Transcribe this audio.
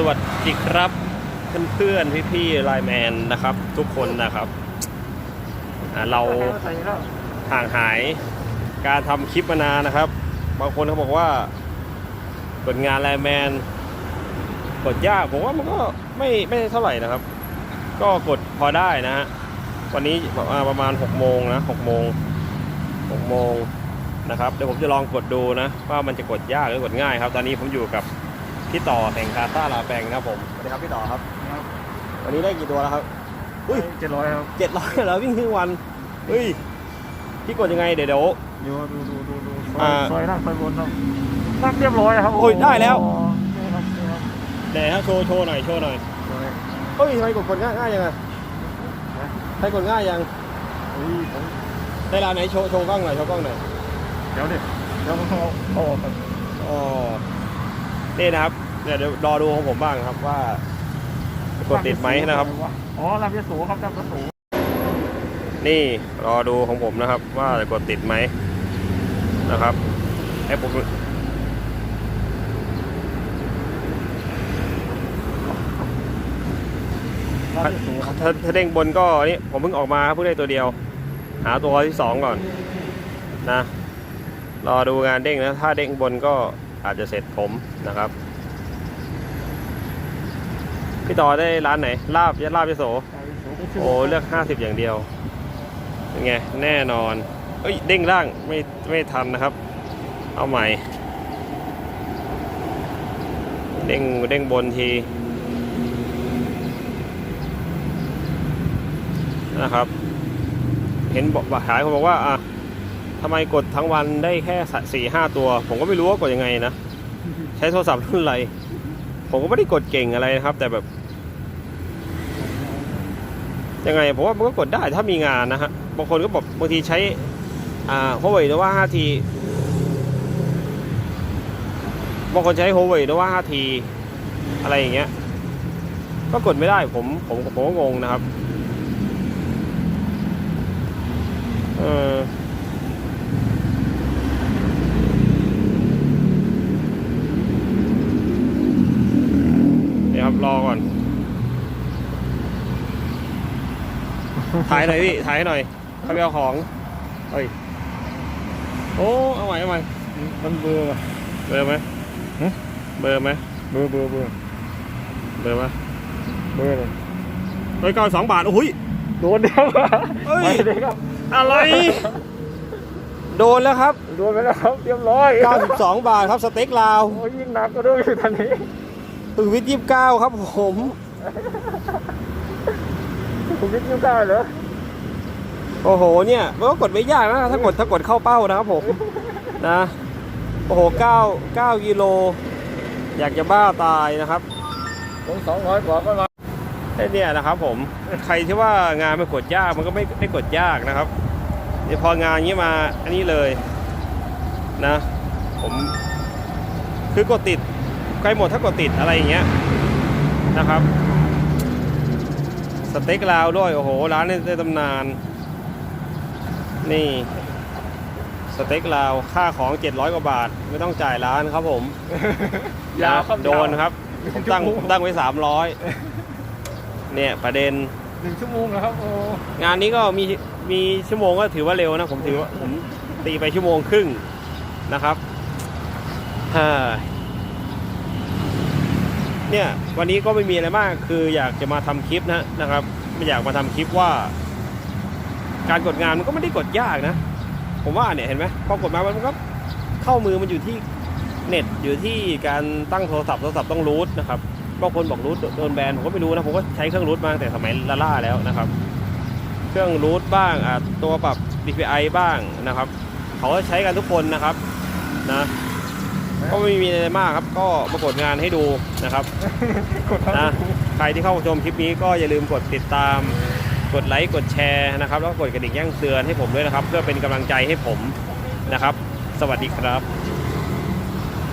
สวัสดีครับเพื่อนๆพี่ๆไลแมนนะครับ ทุกคนนะครับเราห่างหายการทำคลิปมานานนะครับ บางคนเขาบอกว่ากดงานไลแมนกดยากผมว่ามันก็ไม่ไม่เท่าไหร่นะครับ ก็กดพอได้นะฮะวันนี้ประมาณ6โมงนะ6โมง6โมงนะครับเดี๋ยวผมจะลองกดดูนะว่ามันจะกดยากหรือกดง่ายครับ ตอนนี้ผมอยู่กับ พี่ต่อแห่งคาซ่าลาแปงนะครับผมสวัสดีครับพี่ต่อครับ ครับวันนี้ได้กี่ตัวแล้วครับ อุ้ย เจ็ดร้อยครับเจ็ดร้อยแล้ววิ่งครึ่งวันเฮ้ยพี่กดยังไงเดี๋ยวเดี๋ยว เดี๋ยวดูดูดูดูซออ่า ยซอยนั่งซอยบนครับนั่งเรียบร้อยครับโอ้ยได้แล้ว นี่ครับนี่ครับไหนฮะโชว์โชว์หน่อยโชว์หน่อยซอยเฮ้ยทำไมกดกดง่ายง่ายยังไงใครกดง่ายยังเฮ้ยผมได้ร้านไหนโชว์โชว์กล้องหน่อยโชว์กล้องหน่อยเดี๋ยวดิเดี๋ยวเขาเขาครับอ๋อ นี่นะครับเดี๋ยวเดี๋ยวรอดูของผมบ้างครับว่ากดติดไหมนะครับ อ๋อลำยะโสครับลำยะโสนี่รอดูของผมนะครับ ว่าจะกดติดไหมนะครับให้ผมลำยะโสครับถ้าถ้าเด้งบนก็นี่ผมเพิ่งออกมาครับเพิ่งได้ตัวเดียว หาตัวที่สองก่อนนะรอดูงานเด้งนะ ถ้าเด้งบนก็ อาจจะเสร็จผมนะครับ พี่ต่อได้ร้านไหน ลาบยะลาบยะโสลำยะโสโอ้เลือก50อย่างเดียวเป็นไง แน่นอนเอ้ยเด้งล่างไม่ไม่ทันนะครับ เอาใหม่ เด้งเด้งบนทีนะครับ เห็นบอกขายคนบอกว่าอะ ทำไมกดทั้งวันได้แค่สี่ห้าตัว ผมก็ไม่รู้ว่ากดยังไงนะ ใช้โทรศัพท์รุ่นอะไร ผมก็ไม่ได้กดเก่งอะไรนะครับ แต่แบบยังไงผมว่ามันก็กดได้ถ้ามีงานนะฮะบางคนก็บอกบางทีใช้ อ่าโฮเว่ยนะว่า5ทีบางคนใช้โฮเว่ยนะว่า5ทีอะไรอย่างเงี้ย ก็กดไม่ได้ผมผมผมก็งงนะครับ เออ เดี๋ยวครับ รอก่อน ถ่ายหน่อยพี่ ถ่ายให้หน่อยเขาไปเอาของเฮ้ย โอ้ เอาใหม่เอาใหม่มันเบอร์เบอร์ไหมหึเบอร์ไหมเบอร์เบอร์เบอร์เบอร์ไหมเบอร์เลยร้อยเก้าสองบาท โอ้ย โดนเดียวเฮ้ยไปเลยครับอะไร โดนแล้วครับ โดนไปแล้วครับ เรียบร้อย 92 บาทครับสเต็กลาว โอ้ยยิ่งหนักก็ด้วยอยู่ตอนนี้ ตึกวิทยี่สิบเก้าครับผมผมคิดยิ่งได้เหรอโอ้โหเนี่ยมันก็กดไม่ยากนะถ้ากดถ้ากดเข้าเป้านะครับผมนะโอ้โห9 9กิโล อยากจะบ้าตายนะครับผมสองร้อยกว่าก็มาไอ้เนี่ยนะครับผมใครที่ว่างานมันกดยากมันก็ไม่ได้กดยากนะครับเดี๋ยวพองานนี้มาอันนี้เลยนะ ผมคือกดติด ใกล้หมดถ้ากดติดอะไรอย่างเงี้ยนะครับ สเต็กลาวด้วย โอ้โห ร้านในในตำนาน นี่ สเต็กลาวค่าของ700กว่าบาท ไม่ต้องจ่ายร้านครับผมยาวครับโดนครับผมตั้งตั้งไว้ 300 เนี่ยประเด็นหนึ่งชั่วโมงนะครับโอ้งานนี้ก็มีมีชั่วโมงก็ถือว่าเร็วนะ ผมถือว่าผมตีไปชั่วโมงครึ่งนะครับฮ่า เนี่ยวันนี้ก็ไม่มีอะไรมากคืออยากจะมาทำคลิปนะนะครับไม่อยากมาทำคลิปว่า การกดงานมันก็ไม่ได้กดยากนะ ผมว่าเนี่ยเห็นไหมพอกดมามันก็เข้ามือมันอยู่ที่เน็ตอยู่ที่การตั้งโทรศัพท์โทรศัพท์ต้องรูทนะครับบางคนบอกรูทโดนแบนผมก็ไม่รู้นะผมก็ใช้เครื่องรูทมาตั้งแต่สมัยลาล่าแล้วนะครับ เครื่องรูทบ้างตัวปรับ DPI บ้างนะครับ เขาใช้กันทุกคนนะครับนะ ก็ไม่มีอะไรมากครับ ก็มากดงานให้ดูนะครับกดครับนะใครที่เข้ามาชมคลิปนี้ก็อย่าลืมกดติดตาม กดไลค์ กดแชร์นะครับ แล้วก็กดกระดิ่งแจ้งเตือนให้ผมด้วยนะครับ เพื่อเป็นกำลังใจให้ผมนะครับ สวัสดีครับ